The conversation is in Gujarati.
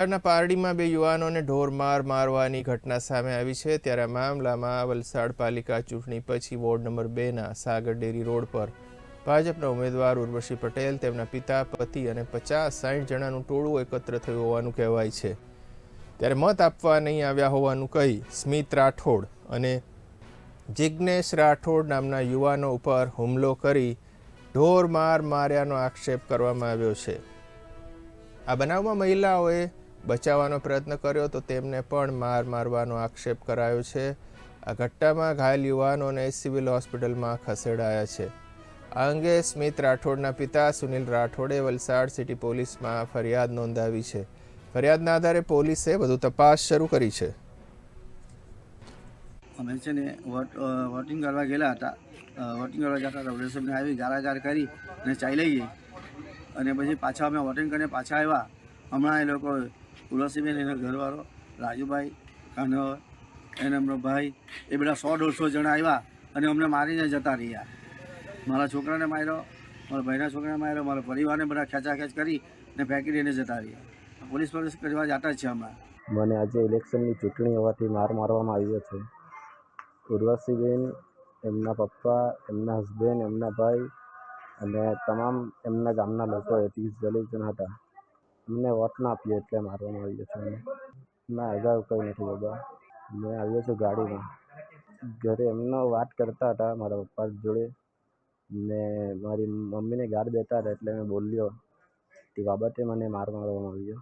વલસાડના પારડીમાં બે યુવાનોને ઢોર માર મારવાની ઘટના સામે આવી છે. ત્યારે આ મામલામાં વલસાડ પાલિકા ચૂંટણી પછી વોર્ડ નંબર બેના સાગર ડેરી રોડ પર ભાજપના ઉમેદવાર ઉર્વશી પટેલ, તેમના પિતા, પતિ અને પચાસ સાઠ જણાનું ટોળું એકત્ર થયું હોવાનું કહેવાય છે. ત્યારે મત આપવા નહીં આવ્યા હોવાનું કહી સ્મિત રાઠોડ અને જિજ્ઞેશ રાઠોડ નામના યુવાનો ઉપર હુમલો કરી ઢોર માર માર્યાનો આક્ષેપ કરવામાં આવ્યો છે. આ બનાવમાં મહિલાઓએ બચાવવાનો પ્રયત્ન કર્યો તો તેમને પણ માર મારવાનો આક્ષેપ કરાયો છે. આ ઘટનામાં ઘાયલ યુવાનોને સિવિલ હોસ્પિટલમાં ખસેડાયા છે. આ અંગે સ્મિત રાઠોડના પિતા સુનિલ રાઠોડે વલસાડ સિટી પોલીસમાં ફરિયાદ નોંધાવી છે. ફરિયાદના આધારે પોલીસે વધુ તપાસ શરૂ કરી છે. અમે છે ને વોટ વોટિંગ કરવા ગયેલા હતા. વોટિંગ કરવા જતા હતા. વડોસરને આવી ગારાગાર કરી અને ચાલી ગઈ અને પછી પાછા અમે વોટિંગ કરીને પાછા આવ્યા. હમણાં એ લોકો તુલસીબેન એનો ઘરવાળો, રાજુભાઈ કાનવર એને એમનો ભાઈ, એ બધા સો દોઢસો જણા આવ્યા અને અમને મારીને જતા રહ્યા. મારા છોકરાને માર્યો, મારા ભાઈના છોકરાને માર્યો, મારા પરિવારને બધા ખેંચાખેંચ કરી ને ફેંકી દઈને જતા રહ્યા. પોલીસ પોલીસ કરવા જતા છે હમણાં. મને આજે ઇલેક્શનની ચૂંટણી હોવાથી માર મારવામાં આવ્યો છે. ઉર્વશીબેન, એમના પપ્પા, એમના હસબેન્ડ એમના ભાઈ અને તમામ એમના ગામના લોકો ત્રીસ દલિત હતા. અમને વોટ ના આપીએ એટલે મારવામાં આવ્યો છે મને ના અગાઉ કંઈ નથી બાબા મેં આવ્યો છું ગાડીમાં. ઘરે એમનો વાત કરતા હતા મારા પપ્પા જોડે. ને મારી મમ્મીને ગાળ દેતા હતા એટલે મેં બોલ્યો. તે બાબતે મને માર મારવામાં આવ્યો.